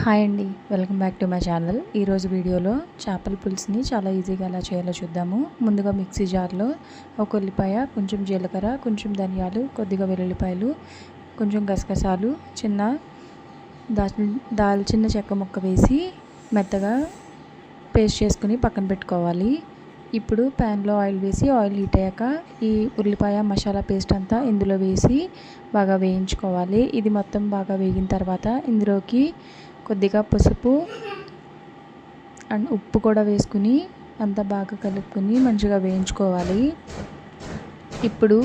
Hi అండి. Welcome back to my channel. ఈరోజు వీడియోలో చేపల పులుసుని చాలా ఈజీగా ఎలా చేయాలో చూద్దాము. ముందుగా మిక్సీ జార్లో ఒక ఉల్లిపాయ కొంచెం జీలకర్ర కొంచెం ధనియాలు కొద్దిగా వెల్లుల్లిపాయలు కొంచెం గసగసాలు చిన్న దాల్చిన దాల్చిన చెక్క ముక్క వేసి మెత్తగా పేస్ట్ చేసుకుని పక్కన పెట్టుకోవాలి. ఇప్పుడు ప్యాన్లో ఆయిల్ వేసి ఆయిల్ హీట్ అయ్యాక ఈ ఉల్లిపాయ మసాలా పేస్ట్ అంతా ఇందులో వేసి బాగా వేయించుకోవాలి. ఇది మొత్తం బాగా వేగిన తర్వాత ఇందులోకి కొద్దిగా పసుపు అండ్ ఉప్పు కూడా వేసుకుని అంతా బాగా కలుపుకొని మంచిగా వేయించుకోవాలి. ఇప్పుడు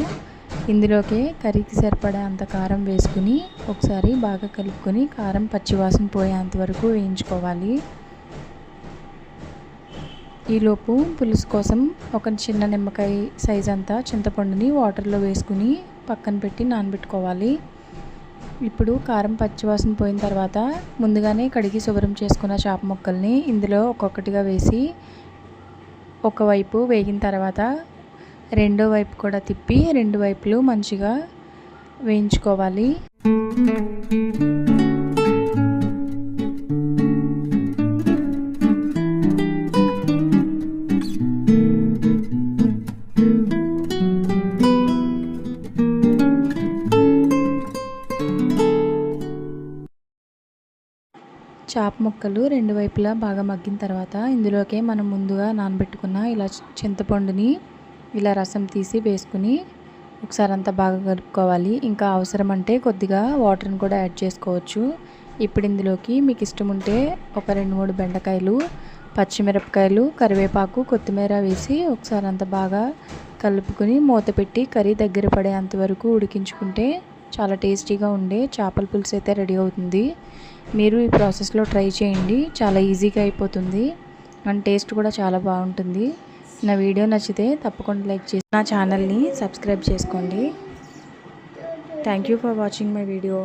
ఇందులోకి కర్రీకి సరిపడా అంత కారం వేసుకుని ఒకసారి బాగా కలుపుకొని కారం పచ్చివాసన పోయేంత వరకు వేయించుకోవాలి. ఈలోపు పులుసు కోసం ఒక చిన్న నిమ్మకాయ సైజ్ అంతా చింతపండుని వాటర్లో వేసుకుని పక్కన పెట్టి నానబెట్టుకోవాలి. ఇప్పుడు కారం పచ్చివాసన పోయిన తర్వాత ముందుగానే కడిగి శుభ్రం చేసుకున్న చేప ముక్కల్ని ఇందులో ఒక్కొక్కటిగా వేసి ఒకవైపు వేగిన తర్వాత రెండో వైపు కూడా తిప్పి రెండు వైపులు మంచిగా వేయించుకోవాలి. చాప ముక్కలు రెండు వైపులా బాగా మగ్గిన తర్వాత ఇందులోకే మనం ముందుగా నానబెట్టుకున్న ఇలా చింతపండుని ఇలా రసం తీసి వేసుకుని ఒకసారి అంతా బాగా కలుపుకోవాలి. ఇంకా అవసరం అంటే కొద్దిగా వాటర్ని కూడా యాడ్ చేసుకోవచ్చు. ఇప్పుడు ఇందులోకి మీకు ఇష్టం ఉంటే ఒక రెండు మూడు బెండకాయలు పచ్చిమిరపకాయలు కరివేపాకు కొత్తిమీర వేసి ఒకసారి అంతా బాగా కలుపుకొని మూత పెట్టి కర్రీ దగ్గర పడేంత వరకు ఉడికించుకుంటే చాలా టేస్టీగా ఉండే చేపల పులుసు అయితే రెడీ అవుతుంది. మీరు ఈ ప్రాసెస్లో ట్రై చేయండి. చాలా ఈజీగా అయిపోతుంది. అండ్ టేస్ట్ కూడా చాలా బాగుంటుంది. నా వీడియో నచ్చితే తప్పకుండా లైక్ చేసి నా ఛానల్ని సబ్స్క్రైబ్ చేసుకోండి. Thank you for watching my video.